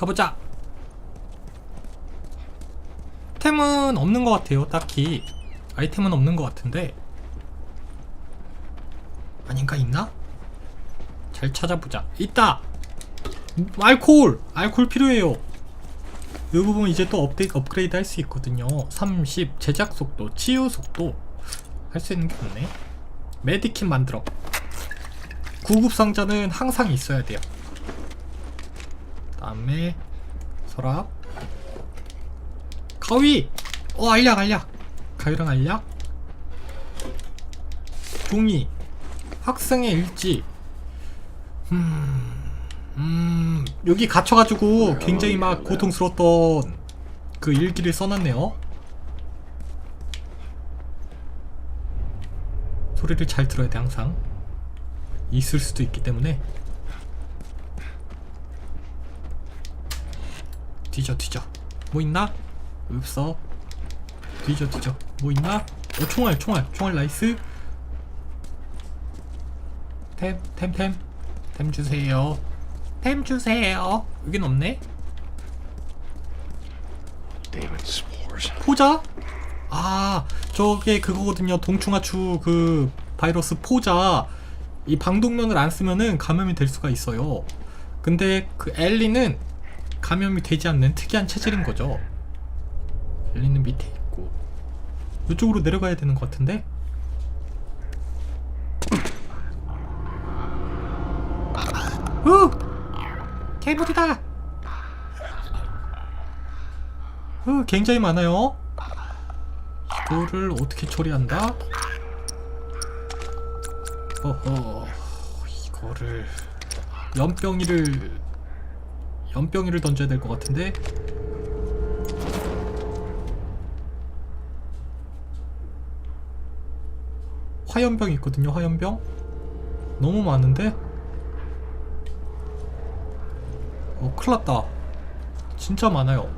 가보자. 템은 없는 것 같아요, 딱히. 아이템은 없는 것 같은데. 아닌가, 있나? 잘 찾아보자. 있다! 알콜! 알콜 필요해요. 이 부분 이제 또 업데이트, 업그레이드 할 수 있거든요. 30, 제작 속도, 치유 속도. 할 수 있는 게 없네. 메디킷 만들어. 구급 상자는 항상 있어야 돼요. 다음에 서랍 가위! 어 알약 알약. 가위랑 알약. 종이. 학생의 일지. 음, 음 여기 갇혀가지고 굉장히 막 고통스러웠던 그 일기를 써놨네요. 소리를 잘 들어야 돼 항상. 있을 수도 있기 때문에 뒤져 뒤져. 뭐 있나? 없어. 뒤져 뒤져. 뭐 있나? 어 총알 총알. 총알 나이스. 템 템 템. 템 주세요. 템 주세요. 여긴 없네. 포자? 아 저게 그거거든요. 동충하추 그 바이러스 포자. 이 방독면을 안 쓰면은 감염이 될 수가 있어요. 근데 그 엘리는 감염이 되지 않는 특이한 체질인 거죠 엘리는 밑에 있고 이쪽으로 내려가야 되는 것 같은데 후! 괴물이다! 후, 굉장히 많아요 이거를 어떻게 처리한다? 어허 이거를 연병이를 연병이를 던져야 될 것 같은데? 화염병 있거든요 화염병? 너무 많은데? 어 큰일났다. 진짜 많아요.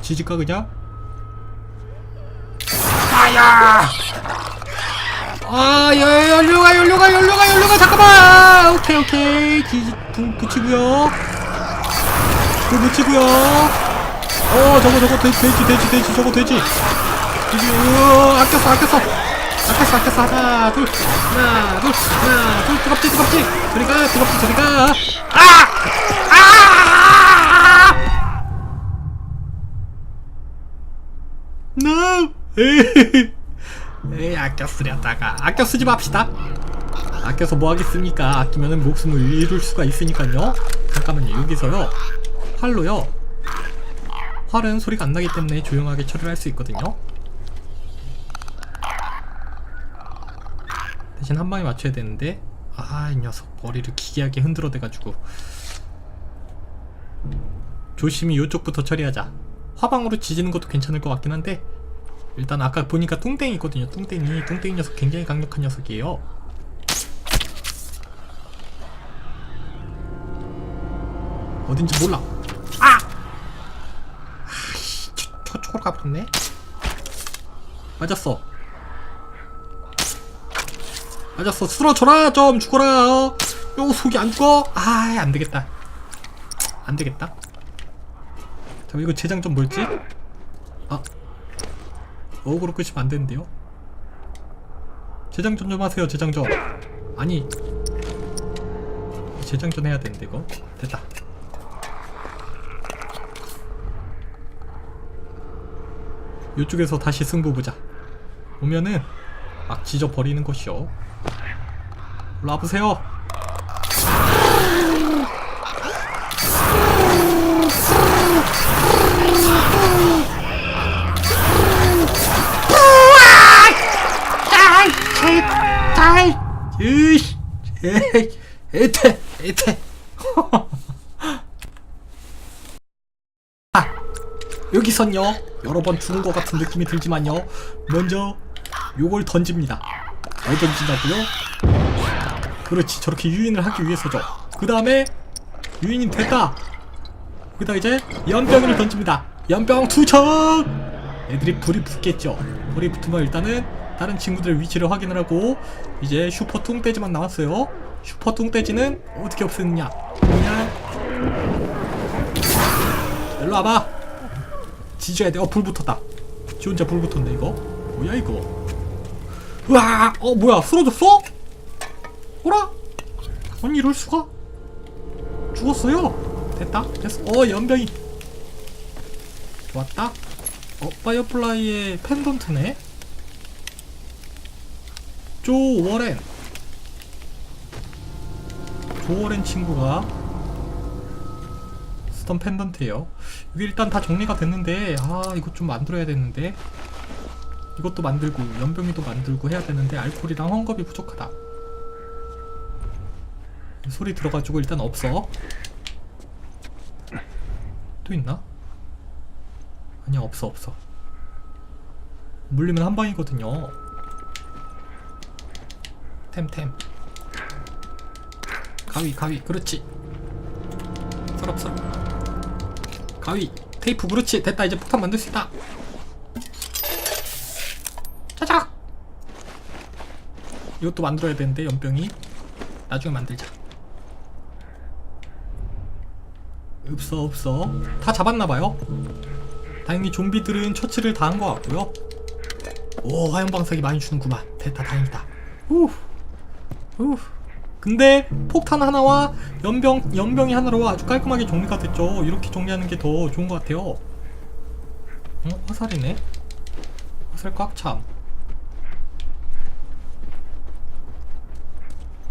지질까 그냥? 아야! 아, 야, 연료가, 연료가, 연료가, 연료가, 잠깐만! 오케이, 오케이. 지, 부, 붙이고요. 불 붙이고요. 어, 저거, 저거, 돼지, 돼지, 돼지, 돼지, 저거, 돼지. 돼지, 으, 아꼈어, 아꼈어. 아꼈어, 아꼈어. 하나, 둘, 하나, 둘, 하나, 둘, 뜨겁지, 뜨겁지. 저리 가, 뜨겁지, 저리 가. 아! 아! No! 에이, 아껴 쓰려다가 아껴 쓰지 맙시다. 아껴서 뭐 하겠습니까? 아끼면은 목숨을 잃을 수가 있으니까요. 잠깐만요. 여기서요. 활로요. 활은 소리가 안 나기 때문에 조용하게 처리를 할 수 있거든요. 대신 한 방에 맞춰야 되는데 아, 이 녀석 머리를 기괴하게 흔들어 대가지고 조심히 이쪽부터 처리하자. 화방으로 지지는 것도 괜찮을 것 같긴 한데 일단 아까 보니까 뚱땡이 있거든요. 뚱땡이, 뚱땡이 녀석 굉장히 강력한 녀석이에요. 어딘지 몰라. 아! 아씨, 저, 저쪽으로 가버렸네. 맞았어. 맞았어. 쓰러져라 좀 죽어라. 어. 요 속이 안 꺼. 아, 안 되겠다. 안 되겠다. 자, 이거 제장 좀 뭐였지? 아, 어그로 끄시면 안 되는데요? 재장전 좀 하세요, 재장전. 아니, 재장전 해야 되는데 이거 됐다. 이쪽에서 다시 승부 보자. 오면은 막 지져 버리는 것이요. 올라 보세요. 잘, 으이씨, 에이, 에테, 에테. 아, 여기선요, 여러 번 죽은 것 같은 느낌이 들지만요, 먼저 요걸 던집니다. 뭘 던진다고요? 그렇지, 저렇게 유인을 하기 위해서죠. 그 다음에 유인이 됐다. 그다 이제 연병을 던집니다. 연병 투척. 애들이 불이 붙겠죠. 불이 붙으면 일단은 다른 친구들 위치를 확인을 하고 이제 슈퍼 뚱돼지만 남았어요. 슈퍼 뚱돼지는 어떻게 없애느냐? 그냥 일로 와봐. 지져야 돼 어 불 붙었다. 지 혼자 불 붙었네 이거. 뭐야 이거? 으아 어 뭐야? 쓰러졌어? 어라? 아니 이럴 수가? 죽었어요? 됐다. 됐어. 어 연병이 왔다. 어 파이어플라이의 펜던트네 조 워렌 조 워렌 친구가 쓰던 펜던트예요. 이게 일단 다 정리가 됐는데 아 이것 좀 만들어야 되는데. 이것도 만들고 연병이도 만들고 해야 되는데 알코올이랑 헝겊이 부족하다. 소리 들어가지고 일단 없어. 또 있나? 아니야 없어 없어. 물리면 한 방이거든요 템템. 가위 가위. 그렇지. 서럽서럽 가위. 테이프 그렇지. 됐다. 이제 폭탄 만들 수 있다. 짜작 이것도 만들어야 되는데 연병이. 나중에 만들자. 없어 없어. 다 잡았나봐요. 다행히 좀비들은 처치를 다 한 것 같고요. 오 화염방사기 많이 주는구만. 됐다 다행이다. 후 후. 근데 폭탄 하나와 연병 연병이 하나로 아주 깔끔하게 정리가 됐죠. 이렇게 정리하는 게 더 좋은 것 같아요. 어? 화살이네? 화살 꽉 참.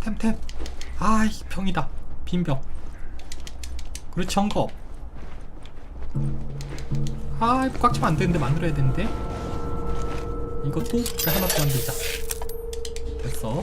템템. 아이 병이다. 빈 병. 그렇지 헝겊 아꽉 차면 안 되는데 만들어야 되는데. 이것도 하나 더 만들자. 됐어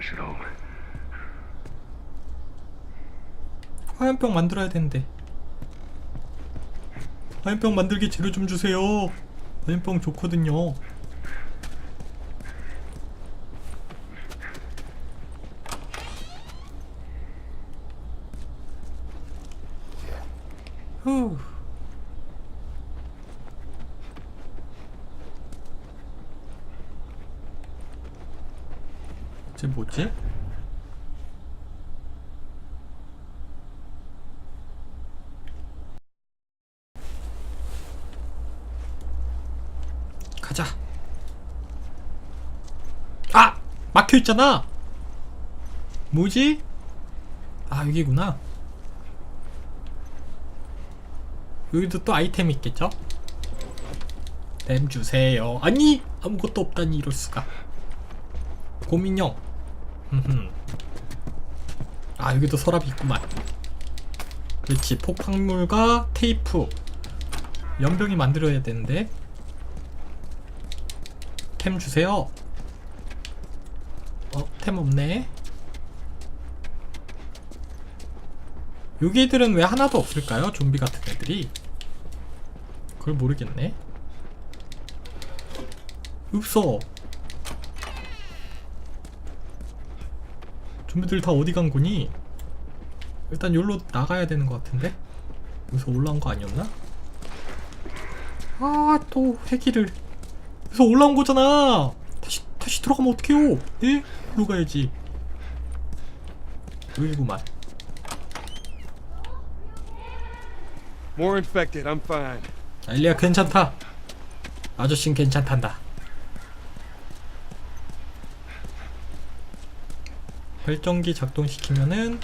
Should hope. 화염병 만들어야 되는데. 화염병 만들기 재료 좀 주세요. 화염병 좋거든요. 후 쟤 뭐지? 가자. 아! 막혀 있잖아. 뭐지? 아, 여기구나. 여기도 또 아이템 있겠죠? 램 주세요. 아니! 아무것도 없다니 이럴 수가. 고민형. 아, 여기도 서랍이 있구만. 그렇지. 폭발물과 테이프. 연병이 만들어야 되는데. 템 주세요. 어, 템 없네. 여기 애들은 왜 하나도 없을까요? 좀비 같은 애들이. 그걸 모르겠네. 없어. 좀비들 다 어디 간 거니? 일단 여기로 나가야 되는 것 같은데? 여기서 올라온 거 아니었나? 아, 또 회기를. 여기서 올라온 거잖아. 다시 다시 들어가면 어떡해요? 예? 일로 가야지. 여기구만. More infected. I'm fine. 자, 일리야 괜찮다. 아저씨는 괜찮단다. 발전기 작동시키면은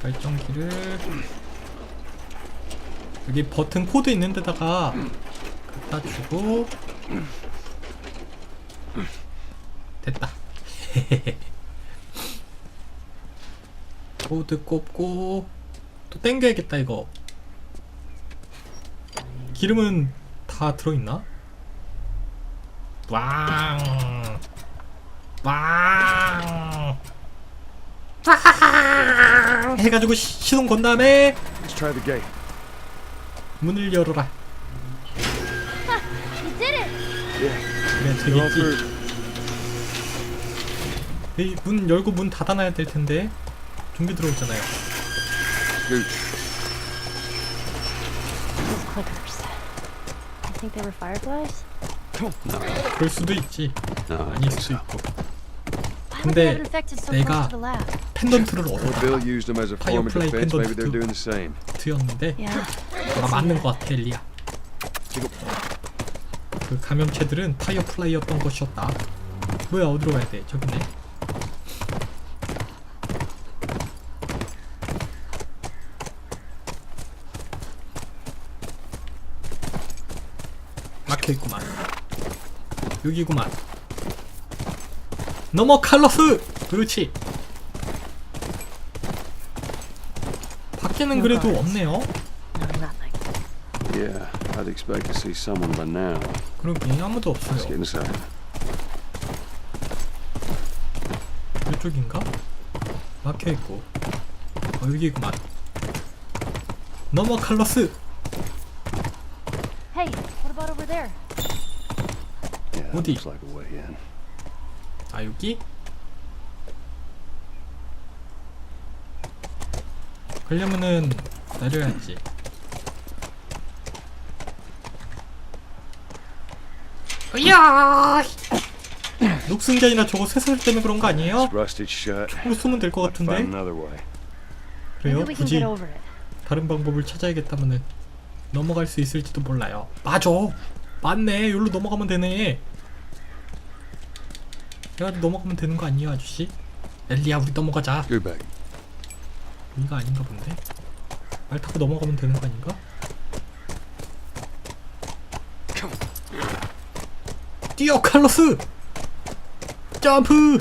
발전기를 여기 버튼 코드 있는 데다가 갖다 주고 됐다. 코드 꼽고 또 땡겨야겠다 이거. 기름은 다 들어있나? 왕 왕. 왕 해가지고 시- 시동 건 다음에 Let's try the gate. 문을 열어라. You did it! Yeah, 그래 you're all 되겠지. through. 이 문 열고 문 닫아놔야 될 텐데 좀비 들어오잖아요. Scoot. Those clickers. I think they were fireflies? 그럴 수도 있지. No, I 아닐 think 수도 so. 있고. 근데 내가? 펜던트를 얻었다. used them as a form of Firefly defense. Maybe they're pendant doing the same. 트였는데 Yeah. 너가 맞는 것 같아 엘리야. 그 감염체들은 파이어플라이였던 것이었다. 뭐야 어디로 가야 돼? 저기네. 막혀 있구만. 여기구만. 넘어 칼러스. 그렇지. 밖에는 그래도 없네요. No, nothing. Yeah, I'd expect to see someone by now. 그러게 아무도 Let's get 없어요. inside. 이쪽인가? 막혀 있고. 어 여기구만. 넘어 칼러스. Hey, what about over there? Yeah, that 어디? looks like a way in. 아 여기? 그러려면은 내려야지. 으야! 녹슨자이나 저거 쇠설 때문에 그런 거 아니에요? 총으로 쏘면 될 것 같은데? 그래요? 굳이. 다른 방법을 찾아야겠다면은 넘어갈 수 있을지도 몰라요. 맞아. 맞네. 여기로 넘어가면 되네. 그래가지고 넘어가면 되는 거 아니에요, 아저씨? 엘리야, 우리 넘어가자. Back. 여기가 아닌가 본데? 말 타고 넘어가면 되는 거 아닌가? 뛰어, 칼로스! 점프!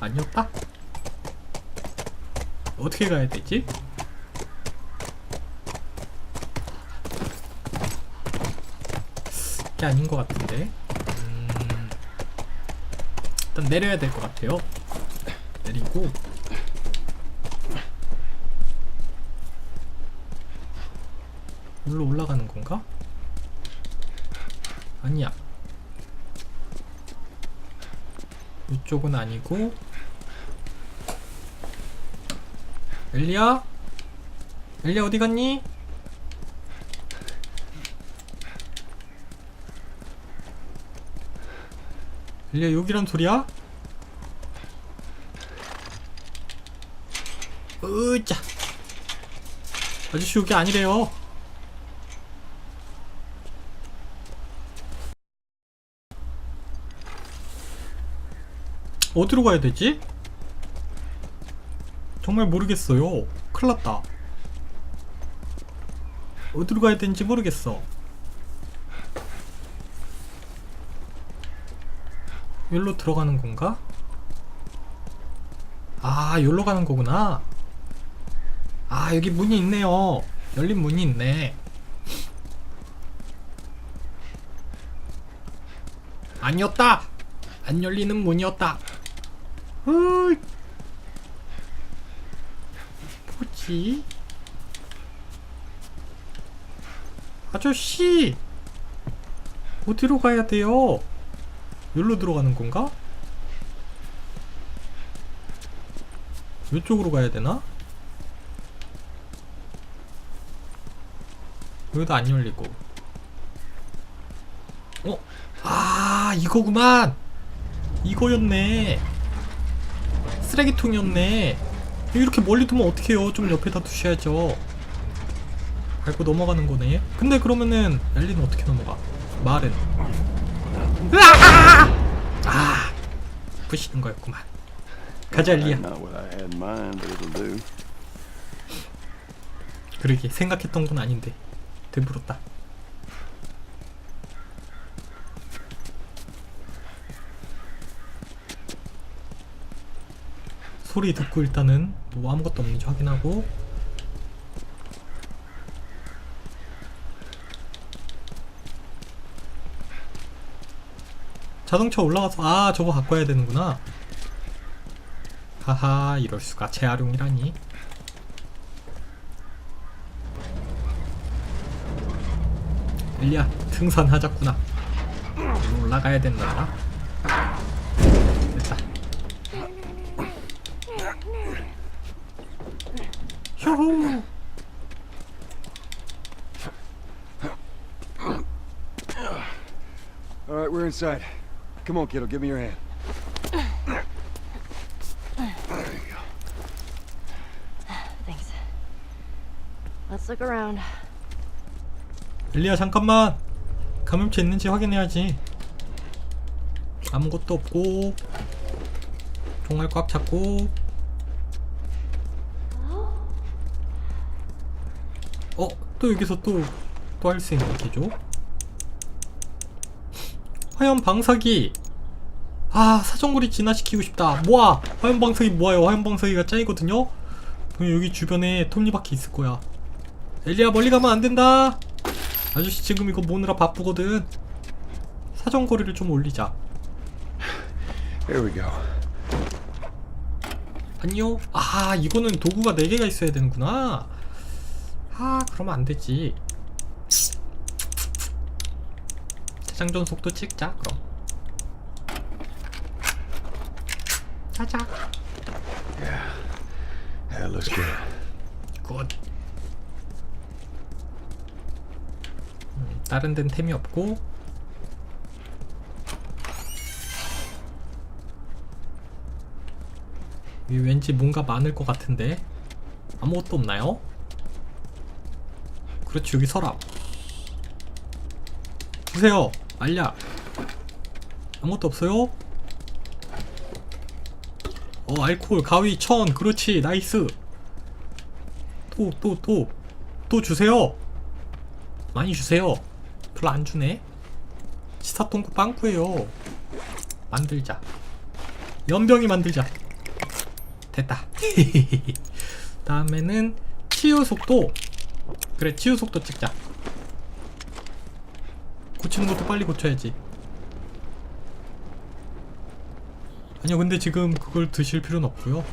아니었다? 어떻게 가야 되지? 이게 아닌 것 같은데. 음, 일단 내려야 될 것 같아요. 내리고 물로 올라가는 건가? 아니야. 이쪽은 아니고 엘리야? 엘리야 어디 갔니? 엘리야 여기란 소리야? 으짜. 아저씨 여기 아니래요. 어디로 가야 되지? 정말 모르겠어요. 큰일났다. 어디로 가야 되는지 모르겠어 여기로 들어가는 건가? 아 여기로 가는 거구나. 아 여기 문이 있네요. 열린 문이 있네. 아니었다! 안 열리는 문이었다. 으이! 뭐지? 아저씨! 어디로 가야 돼요 여기로 들어가는 건가? 이쪽으로 가야 되나? 여기도 안 열리고. 어? 아 이거구만! 이거였네. 쓰레기통이었네. 이렇게 멀리 두면 어떡해요? 좀 옆에다 두셔야죠. 밟고 넘어가는 거네. 근데 그러면은 엘리는 어떻게 넘어가? 말은 으아! 아 부시는 거였구만 가자 엘리야. 그러게 생각했던 건 아닌데 되물었다 소리 듣고 일단은 뭐 아무것도 없는지 확인하고 자동차 올라가서 아 저거 갖고 와야 되는구나. 하하 이럴 수가. 재활용이라니. 엘리야 등산하자꾸나. 올라가야 된다. 됐다. 휴후. All right, we're inside. Come on, kiddo, give me your hand. Thanks. Let's look around. 엘리야 잠깐만 감염체 있는지 확인해야지 아무것도 없고 종알 꽉 찼고 어? 또 여기서 또 또 할 수 있는 게죠? 화염 방사기 아 사정거리 진화시키고 싶다. 모아! 화염 방사기 모아요. 화염 방사기가 짱이거든요? 그럼 여기 주변에 톱니바퀴 있을 거야. 엘리야 멀리 가면 안 된다! 아저씨 지금 이거 모느라 바쁘거든. 사정거리를 좀 올리자. Here we go. 아니요 아 이거는 도구가 4개가 있어야 되는구나. 아 그러면 안 되지 재장전 속도 찍자 그럼. 자자 That looks good. 굿. 음, 다른 데는 템이 없고. 여기 왠지 뭔가 많을 것 같은데. 아무것도 없나요? 그렇지 여기 서랍. 주세요 알야 아무것도 없어요? 어 알코올. 가위 천. 그렇지. 나이스. 또또 또. 또 주세요. 많이 주세요. 별로 안 주네. 시사통구 빵꾸예요. 만들자. 연병이 만들자. 됐다. 다음에는 치유 속도. 그래 치유 속도 찍자 고치는 것도 빨리 고쳐야지. 아니요 근데 지금 그걸 드실 필요는 없고요.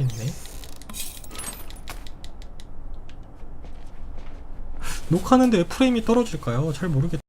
있네. 녹화하는데 왜 프레임이 떨어질까요? 잘 모르겠